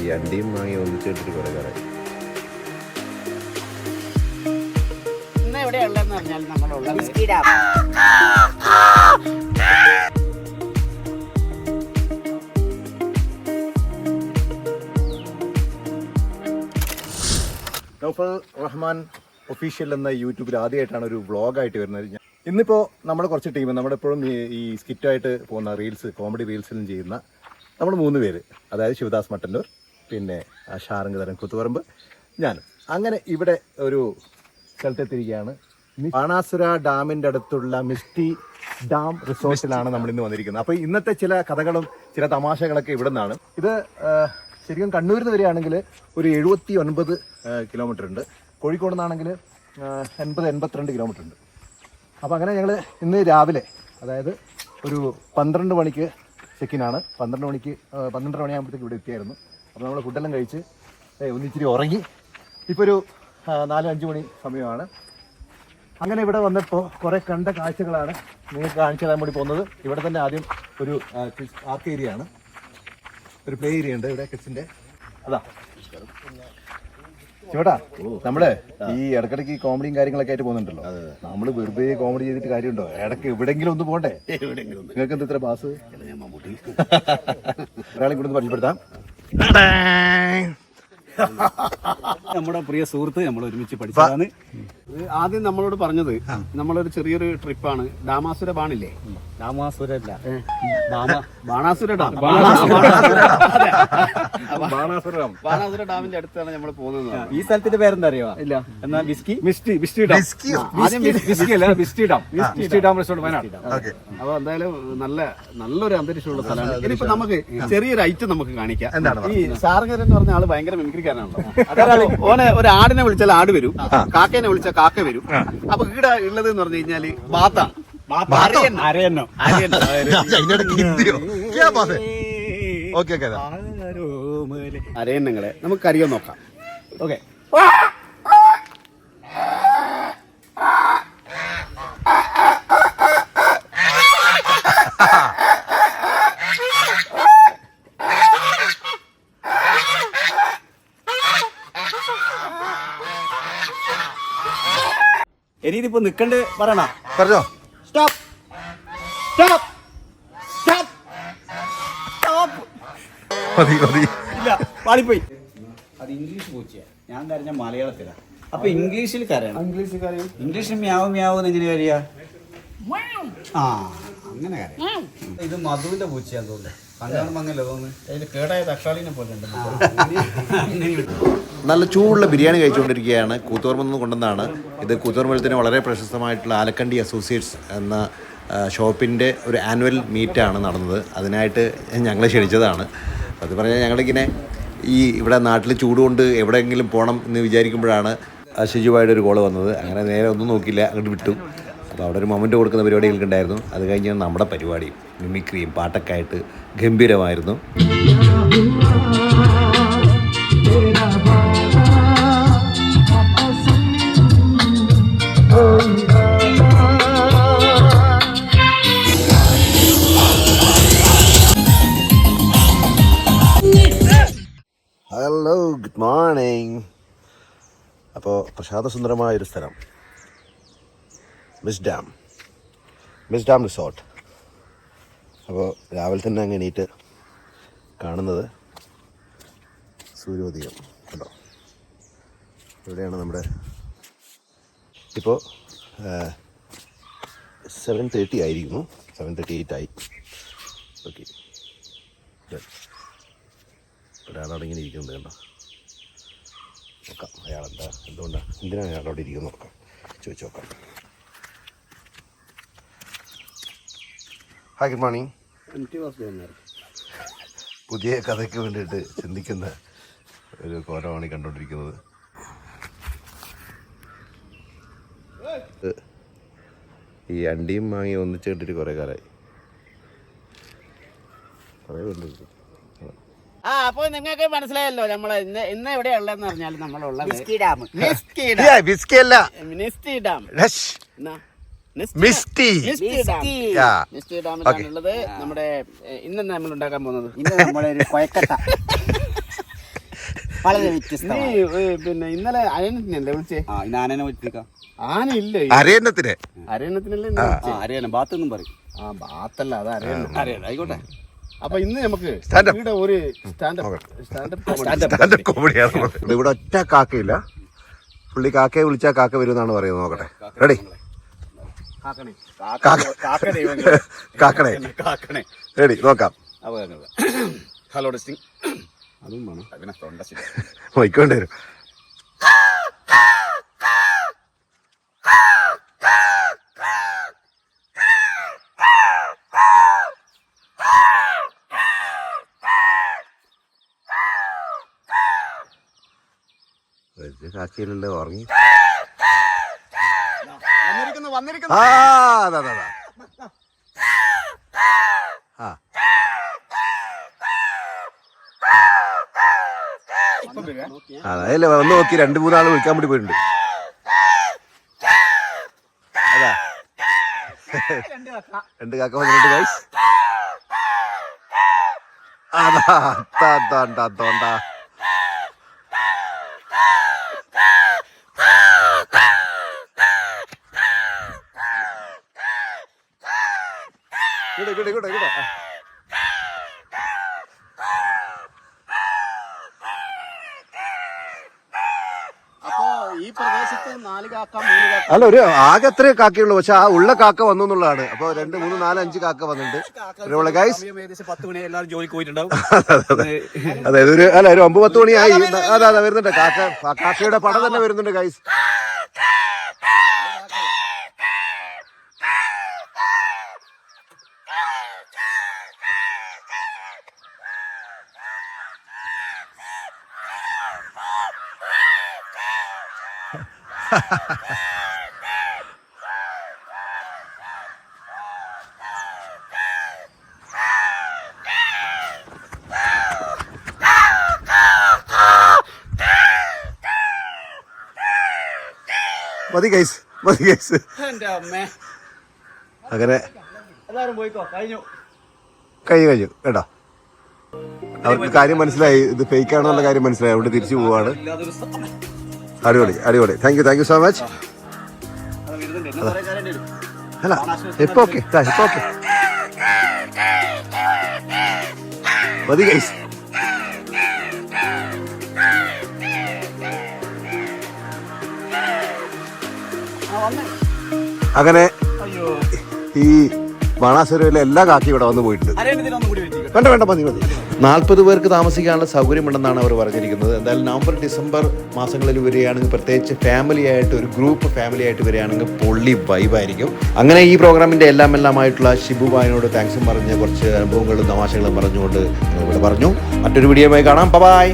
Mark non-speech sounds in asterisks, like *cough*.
ഈ അണ്ടിയും വാങ്ങി ഒന്നിച്ചിട്ടിട്ട് കുറേ കുറെ ഇന്ന് എവിടെയുള്ളതെന്ന് പറഞ്ഞാൽ നമ്മളുള്ളത് നൗഫൽ റഹ്മാൻ ഒഫീഷ്യൽ എന്ന യൂട്യൂബിൽ ആദ്യമായിട്ടാണ് ഒരു വ്ളോഗായിട്ട് വരുന്നത്. ഇന്നിപ്പോ ഇന്നിപ്പോൾ നമ്മൾ കുറച്ച് ടീം നമ്മളെപ്പോഴും ഈ ഈ സ്കിറ്റായിട്ട് പോകുന്ന റീൽസ് കോമഡി റീൽസിലും ചെയ്യുന്ന നമ്മൾ മൂന്ന് പേര്. അതായത് ശിവദാസ് മട്ടന്നൂർ പിന്നെ ആ തരം കുത്തുപറമ്പ് ഞാനും. അങ്ങനെ ഇവിടെ ഒരു സ്ഥലത്തെത്തിയിരിക്കുകയാണ്. ബാണാസുര ഡാമിന്റെ അടുത്തുള്ള മിസ്റ്റി ഡാം റിസോർട്ടിലാണ് നമ്മൾ ഇന്ന് വന്നിരിക്കുന്നത്. അപ്പോൾ ഇന്നത്തെ ചില കഥകളും ചില തമാശകളൊക്കെ ഇവിടെ നിന്നാണ് ഇത് ശരിക്കും കണ്ണൂരിൽ നിന്ന് വരികയാണെങ്കിൽ ഒരു എഴുപത്തി ഒൻപത് കിലോമീറ്റർ ഉണ്ട് കോഴിക്കോട് നിന്നാണെങ്കിൽ എൺപത് എൺപത്തിരണ്ട് കിലോമീറ്റർ ഉണ്ട് അപ്പോൾ അങ്ങനെ ഞങ്ങൾ ഇന്ന് രാവിലെ അതായത് ഒരു പന്ത്രണ്ട് മണിക്ക് ചെക്കിനാണ് പന്ത്രണ്ട് മണിക്ക് പന്ത്രണ്ടര മണിയാകുമ്പോഴത്തേക്ക് ഇവിടെ എത്തിയായിരുന്നു. അപ്പോൾ നമ്മൾ ഫുഡെല്ലാം കഴിച്ച് ഏ, ഒന്നിച്ചിരി ഉറങ്ങി. ഇപ്പോൾ ഒരു നാല് അഞ്ച് മണി സമയമാണ്. അങ്ങനെ ഇവിടെ വന്നപ്പോൾ കുറേ കണ്ട കാഴ്ചകളാണ് നിങ്ങൾക്ക് കാണിച്ചു തരാൻ വേണ്ടി പോകുന്നത്. ഇവിടെ തന്നെ ആദ്യം ഒരു ആർക്ക് ഏരിയ ആണ്. ഒരു പ്ലേ ഏരിയ ഉണ്ട് ഇവിടെ കിഡ്സിന്റെ അതാ. ചേട്ടാ നമ്മളെ ഈ ഇടക്കിടക്ക് ഈ കോമഡിയും കാര്യങ്ങളൊക്കെ ആയിട്ട് പോകുന്നുണ്ടല്ലോ. നമ്മൾ വെറുതെ കോമഡി ചെയ്തിട്ട് കാര്യമുണ്ടോ? ഇടയ്ക്ക് എവിടെങ്കിലും ഒന്ന് പോണ്ടേ നിങ്ങൾക്ക് എന്താ ഇത്ര ബാസ്? ഒരാളെ കൂടെ ഒന്ന് പരിചയപ്പെടുത്താം *laughs* നമ്മുടെ പ്രിയ സുഹൃത്ത് നമ്മൾ ഒരുമിച്ച് പഠിച്ചതാണ്. ആദ്യം നമ്മളോട് പറഞ്ഞത് നമ്മളൊരു ചെറിയൊരു ട്രിപ്പാണ് ഡാമാസുര ബാണില്ലേ? ഡാമാസുര ബാണാസുര ഡാം. ബാണാസുരം ബാണാസുര ഡാമിന്റെ അടുത്താണ് നമ്മൾ പോകുന്നത്. ഈ സ്ഥലത്തിന്റെ പേരെന്താ അറിയോ? ഇല്ല. എന്നാ വിസ്കി? Misty misty dam. ആദ്യം മിസ്- അല്ല misty dam. Misty dam resort Wayanad. അപ്പൊ എന്തായാലും നല്ല നല്ലൊരു അന്തരീക്ഷമുള്ള സ്ഥലമാണ്. ഇനിയിപ്പോ നമുക്ക് ചെറിയൊരു ഐറ്റം നമുക്ക് കാണിക്കാം. ഈ സാർഗർ എന്ന് പറഞ്ഞ ആൾ ഭയങ്കര മിമിക്രിക്കാരനാണല്ലോ അതായത് ഓനെ ഒരു ആടിനെ വിളിച്ചാൽ ആട് വരും കാക്കേനെ വിളിച്ചാൽ കാക്ക വരും. അപ്പൊ ഈടെ ഉള്ളത് എന്ന് പറഞ്ഞു കഴിഞ്ഞാൽ ബാത്താണ് അരയന്നങ്ങളെ നമുക്ക് അറിയാൻ നോക്കാം. ഓക്കെ. ഇനി ഇതിപ്പോ നിക്കണ്ട് പറയണ. പറഞ്ഞോ. സ്റ്റോപ്പ് സ്റ്റോപ്പ് സ്റ്റോപ്പ് സ്റ്റോപ്പ് മതി മതി. ഇല്ല പാളിപ്പോയി. അത് ഇംഗ്ലീഷ് പൂച്ചയാ. ഞാൻ കരഞ്ഞ മലയാളത്തിലാ. അപ്പൊ ഇംഗ്ലീഷിൽ കരയണം. ഇംഗ്ലീഷിൽ കരയും. ഇംഗ്ലീഷിൽ മ്യാവ് മ്യാവ് എങ്ങനെ കരയാ? ആ അങ്ങനെ കരയാം. ഇത് മധുവിന്റെ പൂച്ചയാന്ന് തോന്നുന്നു. കണ്ടാണ് മങ്ങല്ലേ തോന്നുന്നു. അതിൽ കേടായ തക്കാളിനെ പോലെ ഉണ്ട്. നല്ല ചൂടുള്ള ബിരിയാണി കഴിച്ചുകൊണ്ടിരിക്കുകയാണ്. കൂത്തുപറമ്പിൽ നിന്ന് കൊണ്ടുവന്നാണ് ഇത് കൂത്തുപറമ്പലത്തിന് വളരെ പ്രശസ്തമായിട്ടുള്ള ആലക്കണ്ടി അസോസിയേറ്റ്സ് എന്ന ഷോപ്പിന്റെ ഒരു ആനുവൽ മീറ്റാണ് നടന്നത്. അതിനായിട്ട് ഞങ്ങളെ ക്ഷണിച്ചതാണ്. അത് പറഞ്ഞാൽ ഞങ്ങളിങ്ങനെ ഈ ഇവിടെ നാട്ടിൽ ചൂടുകൊണ്ട് എവിടെയെങ്കിലും പോകണം എന്ന് വിചാരിക്കുമ്പോഴാണ് ഷിജുവായിട്ട് ഒരു കോൾ വന്നത്. അങ്ങനെ നേരെ ഒന്നും നോക്കിയില്ല അങ്ങോട്ട് വിട്ടു. അപ്പോൾ അവിടെ ഒരു മൊമെന്റ് കൊടുക്കുന്ന പരിപാടികളൊക്കെ ഉണ്ടായിരുന്നു. അത് കഴിഞ്ഞാൽ നമ്മുടെ പരിപാടിയും മിമിക്രിയും പാട്ടൊക്കെ ആയിട്ട് ഗംഭീരമായിരുന്നു. ഹലോ ഗുഡ് മോർണിംഗ് അപ്പോൾ പ്രസാദസുന്ദരമായ ഒരു സ്ഥലം. Mist dam mist dam resort അപ്പോൾ രാവിലെ തന്നെ അങ്ങ് എണീറ്റ് കാണുന്നത് സൂര്യോദയം. കണ്ടോ? ഇവിടെയാണ് നമ്മുടെ ഇപ്പോൾ സെവൻ തേർട്ടി ആയിരിക്കുന്നു. സെവൻ തേർട്ടി എയ്റ്റ് ആയി. ഓക്കെ ഒരാളവിടെ ഇങ്ങനെ ഇരിക്കുന്നുണ്ട് കണ്ടോ? നോക്കാം. അയാളെന്താ? എന്തുകൊണ്ടാണ് എന്തിനാണ് അയാൾ അവിടെ ഇരിക്കുന്നത്? നോക്കാം. ചോദിച്ചു നോക്കാം. ഹായ് ഗുഡ് മോർണിംഗ് പുതിയ കഥയ്ക്ക് വേണ്ടിയിട്ട് ചിന്തിക്കുന്ന ഒരു കോരമാണ് കണ്ടുകൊണ്ടിരിക്കുന്നത്. ഈ അണ്ടിയും വാങ്ങി ഒന്നിച്ച് കണ്ടിട്ട് കുറേ കാലമായി കുറേ ആ അപ്പൊ നിങ്ങൾക്ക് മനസ്സിലായല്ലോ നമ്മൾ ഇന്ന് ഇന്ന് എവിടെയുള്ളതെന്ന് പറഞ്ഞാൽ നമ്മളുള്ളത് മിസ്റ്റി ഡാം. Misty dam. ബിസ്കി അല്ല. Misty dam. എന്നാ? മിസ്റ്റി മിസ്റ്റി ഡാമിലാണുള്ളത് നമ്മുടെ ഇന്ന് നമ്മൾ ഉണ്ടാക്കാൻ പോകുന്നത്. ഇന്ന് നമ്മളൊരു കൊയക്കട്ട വളരെ നീ വ്യത്യസ്തമാണ് ഏ, പിന്നെ ഇന്നലെ അരയണത്തിനല്ലേ വിളിച്ചേ? ആ ഇന്ന് ആനനെ വിളിപ്പിക്കാം ആന ഇല്ല അരയന്നത്തിന് അരയണത്തിനല്ലേ ഇന്ന് വിളിച്ചേ? ആ അറിയാലോ ബാത്തൊന്നും പറയും. ആ ബാത്തല്ല അത് അരയണം അറിയാലോ ആയിക്കോട്ടെ. അപ്പൊ ഇന്ന് നമുക്ക് Stand up. ഇവിടെ ഒരു സ്റ്റാൻഡപ്പ് സ്റ്റാൻഡപ്പ് സ്റ്റാൻഡപ്പ് കോമഡിയാണ് ഇവിടെ. ഒറ്റ കാക്കയില്ല. പുള്ളി കാക്കയെ വിളിച്ചാൽ കാക്ക വരുമെന്നാണ് പറയുന്നത്. നോക്കട്ടെ. റെഡി കാക്കണി കാക്ക ദൈവങ്ങൾ കാക്കണേ കാക്കണേ റെഡി നോക്കാം. അപ്പൊ ഹലോ ടെസ്റ്റിംഗ് അതും വേണം. തൊണ്ട പോയിക്കൊണ്ട് *laughs* വരും. ഉറങ്ങി വന്നിരിക്കുന്നു വന്നിരിക്കുന്നു ആ അതാ അതാ അതാ. ആ അതല്ലേ വന്ന് നോക്കി രണ്ട് മൂന്നാൾ വിളിക്കാൻ വേണ്ടി പോയിട്ടുണ്ട്. രണ്ട് കാക്ക വന്നിട്ടുണ്ട് ഗൈസ് അതാ അതാ അതാ ഇവിടെ ഇവിടെ ഇവിടെ ഇവിടെ ആ. അപ്പൊ ഈ പ്രദേശത്ത് നാല് കാക്ക മൂന്ന് കാക്ക അല്ല ഒരു ആകെ അത്രേ കാക്കയുള്ളൂ. പക്ഷെ ആ ഉള്ള കാക്ക വന്നു എന്നുള്ളതാണ്. അപ്പൊ രണ്ട് മൂന്ന് നാല് അഞ്ച് കാക്ക വന്നിട്ടുണ്ട്. ഗൈസ് *laughs* അതായത് ഒരു അല്ല ഒരു ഒമ്പത് പത്ത് മണിയായി. അതെ അതെ വരുന്നുണ്ട്. കാക്ക കാക്കയുടെ പടം തന്നെ വരുന്നുണ്ട് ഗൈസ് മതി കൈസ് മതി കൈസ് അങ്ങനെ എല്ലാവരും പോയിക്കോ കഴിഞ്ഞു. കഴിഞ്ഞു കഴിഞ്ഞു. കേട്ടോ? അവർക്ക് കാര്യം മനസ്സിലായി ഇത് ഫേക്ക് ആണെന്നുള്ള കാര്യം മനസ്സിലായി. അവിടെ തിരിച്ചു പോവാണ്. അടിപൊളി അടിപൊളി. Thank you thank you so much അല്ല ഇപ്പൊ ഓക്കെ ഇപ്പൊ ഓക്കെ മതി ഗൈസ് അങ്ങനെ ഈ ബാണാസുരയിലെ എല്ലാ കാക്കി ഇവിടെ വന്ന് പോയിട്ടുണ്ട്. വേണ്ട വേണ്ട മതി മതി. നാൽപ്പത് പേർക്ക് താമസിക്കാനുള്ള സൗകര്യമുണ്ടെന്നാണ് അവർ പറഞ്ഞിരിക്കുന്നത്. എന്തായാലും നവംബർ ഡിസംബർ മാസങ്ങളിൽ വരികയാണെങ്കിൽ പ്രത്യേകിച്ച് ഫാമിലി ആയിട്ട് ഒരു ഗ്രൂപ്പ് ഫാമിലി ആയിട്ട് വരികയാണെങ്കിൽ പൊള്ളി വൈബായിരിക്കും അങ്ങനെ ഈ പ്രോഗ്രാമിന്റെ എല്ലാം എല്ലാമായിട്ടുള്ള ഷിബു ബായിനോട് താങ്ക്സും പറഞ്ഞ് കുറച്ച് അനുഭവങ്ങളും തമാശകളും പറഞ്ഞുകൊണ്ട് ഇവിടെ പറഞ്ഞു. മറ്റൊരു വീഡിയോയുമായി കാണാം. ബൈ